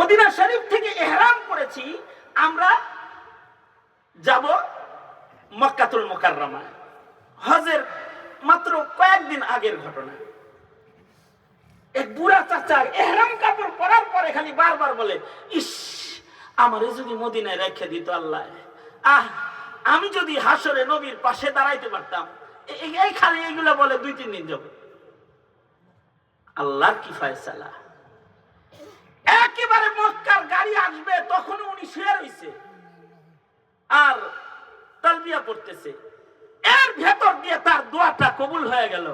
Medina শরীফ থেকে এহরাম করেছি, আমরা যাব মক্কাতুল মোকাররমা। হজের মাত্র কয়েকদিন আগের ঘটনা। এক বুড়া চাচা এহরাম কাপড় পরার পরে খালি বারবার বলে, ইস, আমার যদি মদিনায় রেখে দিত আল্লাহ। আহ, আমি যদি হাসরে নবীর পাশে দাঁড়াইতে পারতাম। এই খালি এইগুলো বলে দুই, তিন দিন যাবে। আল্লাহর কি ফয়সালা। একেবারে মক্কার গাড়ি আসবে তখন উনি শুয়ে রইছে। আর তালবিয়া পড়তেছে। এর ভেতর দিয়ে তার দোয়াটা কবুল হয়ে গেল,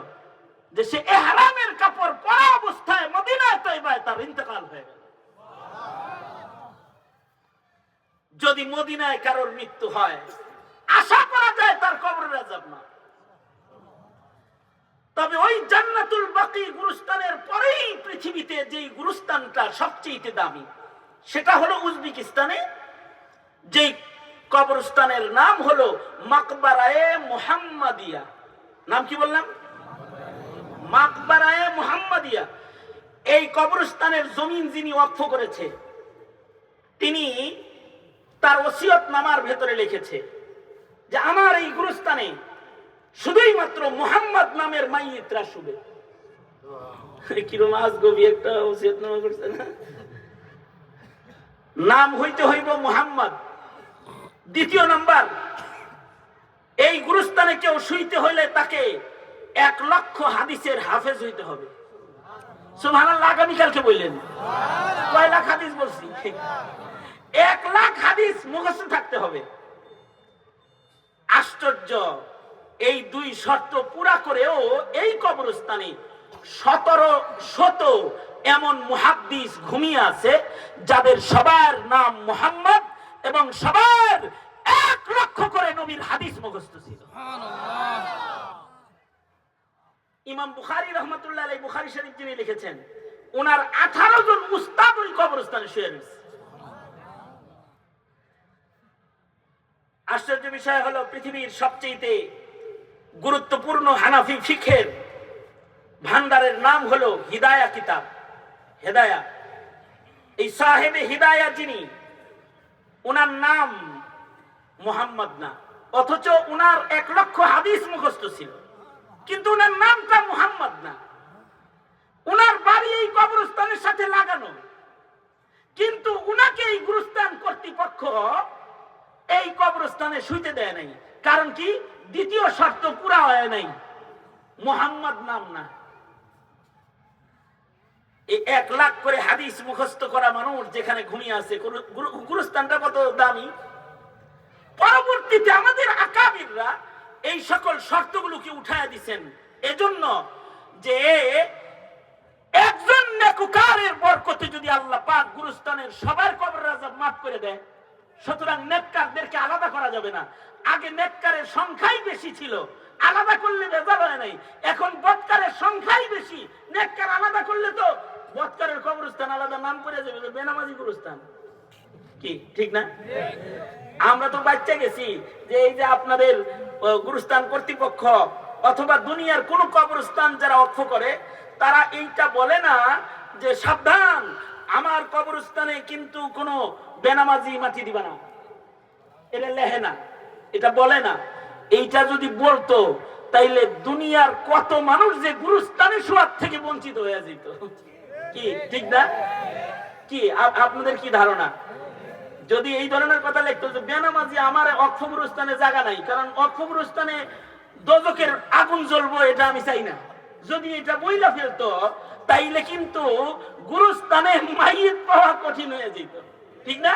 যে সে এহরামের কাপড় পরা অবস্থায় মদিনায় তৈবায় তার ইন্তেকাল হয়ে গেল। যদি মদিনায় কারোর মৃত্যু হয়, আশা করা যায় তার কবরের আজাব না। তবে ওই জান্নাতুল বাকি গুরুস্তানের পরেই পৃথিবীতে যেই গুরুস্তানটা সবচেয়ে দামি, সেটা হলো উজবেকিস্তানে। যেই কবরস্থানের নাম হলো মাকবারায়ে মোহাম্মদিয়া। নাম কি বললাম? মাকবারায়ে মোহাম্মদিয়া। এই কবরস্থানের জমিন যিনি অক্ষ করেছে, তিনি তার ওসিয়ত নামার ভেতরে লিখেছে যে, আমার এই গুরুস্থানে শুধুই মাত্র মোহাম্মদ নামের মাইয়িতরা শুবে। কিরম একটা করছে না? নাম হইতে হইব মোহাম্মদ। দ্বিতীয় নাম্বার এই গুরুস্থানে কেউ শুইতে হইলে তাকে এক লক্ষ হাদিসের হাফেজ হইতে হবে। সুবহানাল্লাহ আগামীকালকে বললেন। কয় লাখ হাদিস বলছি? এক লাখ হাদিস মুখস্থ থাকতে হবে। আশ্চর্য এই দুই শর্ত পুরা করেও এই কবরস্থানে সতেরো শত এমন মুহাদ্দিস ঘুমিয়ে আছে, যাদের সবার নাম মোহাম্মদ এবং সবার এক লক্ষ করে নবীর হাদিস মুখস্থ ছিল। ইমাম বুখারি রহমতুল্লাহ আলাই বুখারি শরীফ যিনি লিখেছেন ওনার আঠারো জন উস্তাদ কবরস্থানে শুয়ে রয়েছে। আশ্চর্য বিষয় হলো, পৃথিবীর সবচেয়ে গুরুত্বপূর্ণ হানাফি ফিখের ভান্ডারের নাম হলো হিদায়া কিতাব। হেদায়া। এই সাহেবে হিদায়া যিনি ওনার নাম মোহাম্মদ না। অথচ উনার এক লক্ষ হাদিস মুখস্থ ছিল। কিন্তু উনার নামটা মোহাম্মদ না। উনার বাড়ি এই কবরস্থানের সাথে লাগানো। কিন্তু উনাকে এই গুরুস্থান কর্তৃপক্ষ এই কবরস্থানে শুইতে দেয় নাই। কারণ কি? দ্বিতীয় শর্ত পুরা হয় নাই। মোহাম্মদ নাম না। এই এক লাখ করে হাদিস মুখস্থ করা মানুষ যেখানে ঘুমিয়ে আছে, গুরু- গুরু- গুরুস্থানটা কত দামি? পরবর্তীতে আমাদের আকাবিররা এই সকল শর্তগুলোকে উঠায় দিছেন। এজন্য যে একজন নেকুকারের বরকতে যদি আল্লাহ পাক গুরুস্থানের সবার কবর রাজা মাফ করে দেয়, সুতরাং নেককারদেরকে আলাদা করা যাবে না। আগে নেককারের সংখ্যাই বেশি ছিল, আলাদা করলে বেজাল হয় নাই। এখন বৎকারের সংখ্যাই বেশি, নেককার আলাদা করলে তো বৎকারের কবরস্থান, আলাদা নাম করে যাবে বেনামাজি গুরুস্থান কি, ঠিক না? আমরা তো বাচ্চা গেছি যে এই যে আপনাদের গুরুস্থান কর্তৃপক্ষ অথবা দুনিয়ার কোন কবরস্থান যারা অক্ষ করে, তারা এইটা বলে না যে সাবধান, আমার কবরস্থানে কিন্তু কোনো বেনামাজি মাটি দিবা না। এটা লেহে না, এটা বলে না। এইটা যদি বলতো, তাইলে দুনিয়ার কত মানুষ যে গুরুস্থানে শোয়ার থেকে বঞ্চিত হয়ে যেত কি? ঠিক না? কি? আপনাদের কি ধারণা? যদি এই ধরনের কথা লিখতো যে বেনামাজি আমার অক্ষমরস্থানে জায়গা নাই, কারণ অক্ষমরস্থানে দজকের আগুন জ্বলবো এটা আমি চাই না। যদি এটা বইলা ফেলতো, তাইলে কিন্তু গুরুস্থানে মাইয়ের পাওয়া কঠিন হয়ে যেত। ঠিক না?